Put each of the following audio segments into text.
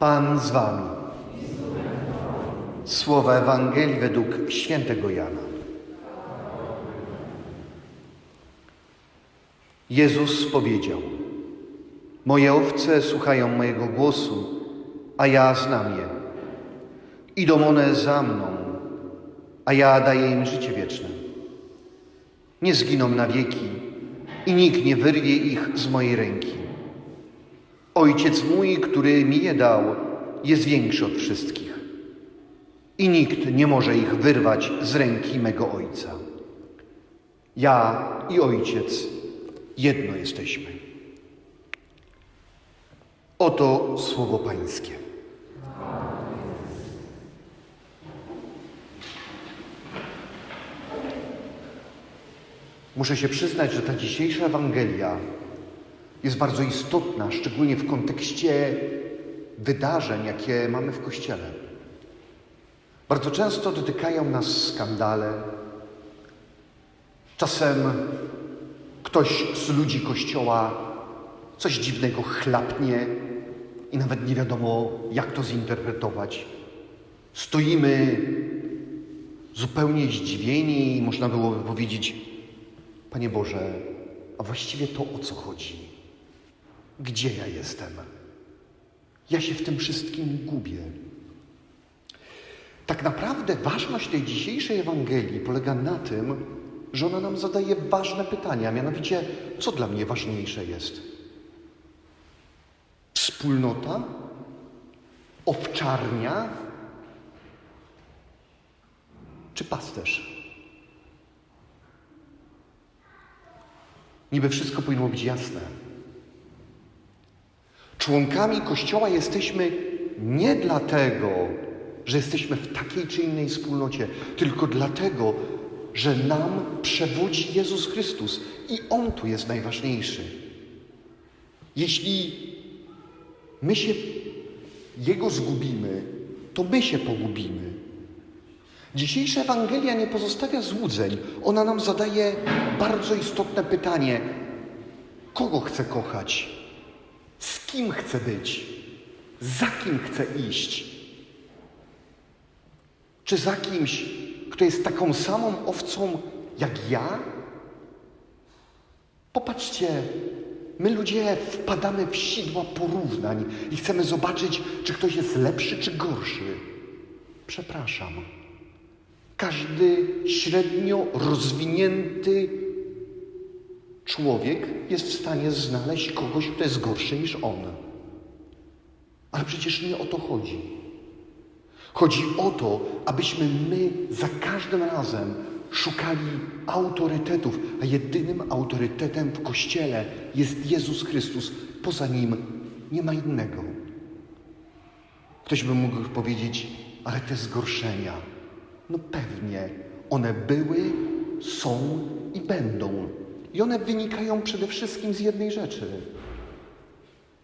Pan z wami. Słowa Ewangelii według świętego Jana. Jezus powiedział: Moje owce słuchają mojego głosu, a ja znam je. Idą one za mną, a ja daję im życie wieczne. Nie zginą na wieki i nikt nie wyrwie ich z mojej ręki. Ojciec mój, który mi je dał, jest większy od wszystkich. I nikt nie może ich wyrwać z ręki mego Ojca. Ja i Ojciec jedno jesteśmy. Oto słowo Pańskie. Muszę się przyznać, że ta dzisiejsza Ewangelia jest bardzo istotna, szczególnie w kontekście wydarzeń, jakie mamy w Kościele. Bardzo często dotykają nas skandale. Czasem ktoś z ludzi Kościoła coś dziwnego chlapnie i nawet nie wiadomo, jak to zinterpretować. Stoimy zupełnie zdziwieni i można byłoby powiedzieć, Panie Boże, a właściwie to o co chodzi? Gdzie ja jestem? Ja się w tym wszystkim gubię. Tak naprawdę ważność tej dzisiejszej Ewangelii polega na tym, że ona nam zadaje ważne pytania, mianowicie, co dla mnie ważniejsze jest? Wspólnota? Owczarnia? Czy pasterz? Niby wszystko powinno być jasne. Członkami Kościoła jesteśmy nie dlatego, że jesteśmy w takiej czy innej wspólnocie, tylko dlatego, że nam przewodzi Jezus Chrystus i On tu jest najważniejszy. Jeśli my się Jego zgubimy, to my się pogubimy. Dzisiejsza Ewangelia nie pozostawia złudzeń. Ona nam zadaje bardzo istotne pytanie: kogo chcę kochać? Kim chcę być? Za kim chcę iść? Czy za kimś, kto jest taką samą owcą jak ja? Popatrzcie, my ludzie wpadamy w sidła porównań i chcemy zobaczyć, czy ktoś jest lepszy czy gorszy. Przepraszam. Każdy średnio rozwinięty człowiek jest w stanie znaleźć kogoś, kto jest gorszy niż on. Ale przecież nie o to chodzi. Chodzi o to, abyśmy my za każdym razem szukali autorytetów, a jedynym autorytetem w Kościele jest Jezus Chrystus. Poza Nim nie ma innego. Ktoś by mógł powiedzieć, ale te zgorszenia, no pewnie, one były, są i będą. I one wynikają przede wszystkim z jednej rzeczy,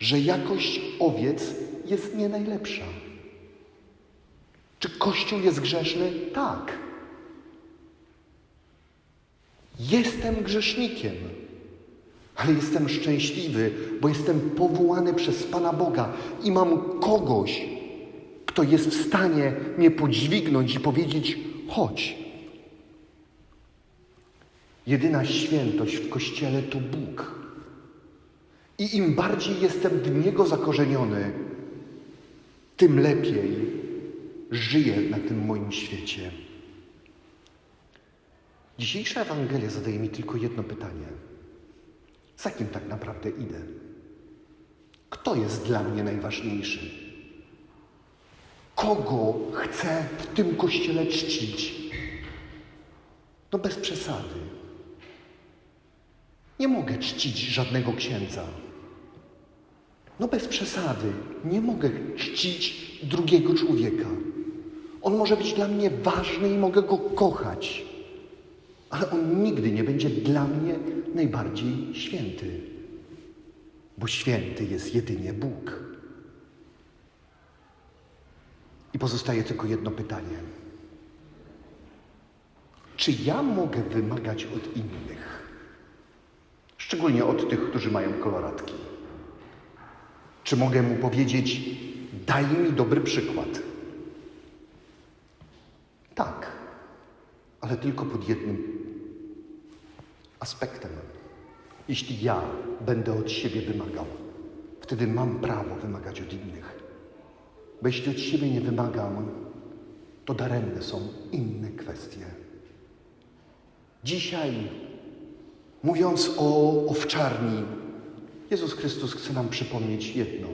że jakość owiec jest nie najlepsza. Czy Kościół jest grzeszny? Tak. Jestem grzesznikiem, ale jestem szczęśliwy, bo jestem powołany przez Pana Boga i mam kogoś, kto jest w stanie mnie podźwignąć i powiedzieć: chodź. Jedyna świętość w Kościele to Bóg. I im bardziej jestem w Niego zakorzeniony, tym lepiej żyję na tym moim świecie. Dzisiejsza Ewangelia zadaje mi tylko jedno pytanie. Za kim tak naprawdę idę? Kto jest dla mnie najważniejszy? Kogo chcę w tym kościele czcić? No bez przesady. Nie mogę czcić żadnego księdza. No bez przesady. Nie mogę czcić drugiego człowieka. On może być dla mnie ważny i mogę go kochać, ale on nigdy nie będzie dla mnie najbardziej święty, bo święty jest jedynie Bóg. I pozostaje tylko jedno pytanie. Czy ja mogę wymagać od innych, szczególnie od tych, którzy mają koloratki? Czy mogę mu powiedzieć, Daj mi dobry przykład. Tak, ale tylko pod jednym aspektem. Jeśli ja będę od siebie wymagał, wtedy mam prawo wymagać od innych. Bo jeśli od siebie nie wymagam, to daremne są inne kwestie. Dzisiaj, mówiąc o owczarni, Jezus Chrystus chce nam przypomnieć jedno.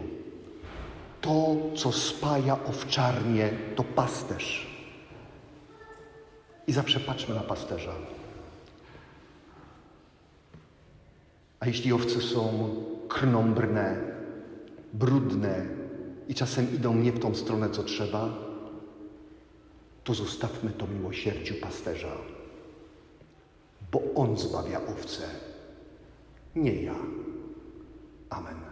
To, co spaja owczarnię, to pasterz. I zawsze patrzmy na pasterza. A jeśli owce są krnąbrne, brudne i czasem idą nie w tą stronę, co trzeba, to zostawmy to miłosierdziu pasterza, bo on zbawia owce, nie ja. Amen.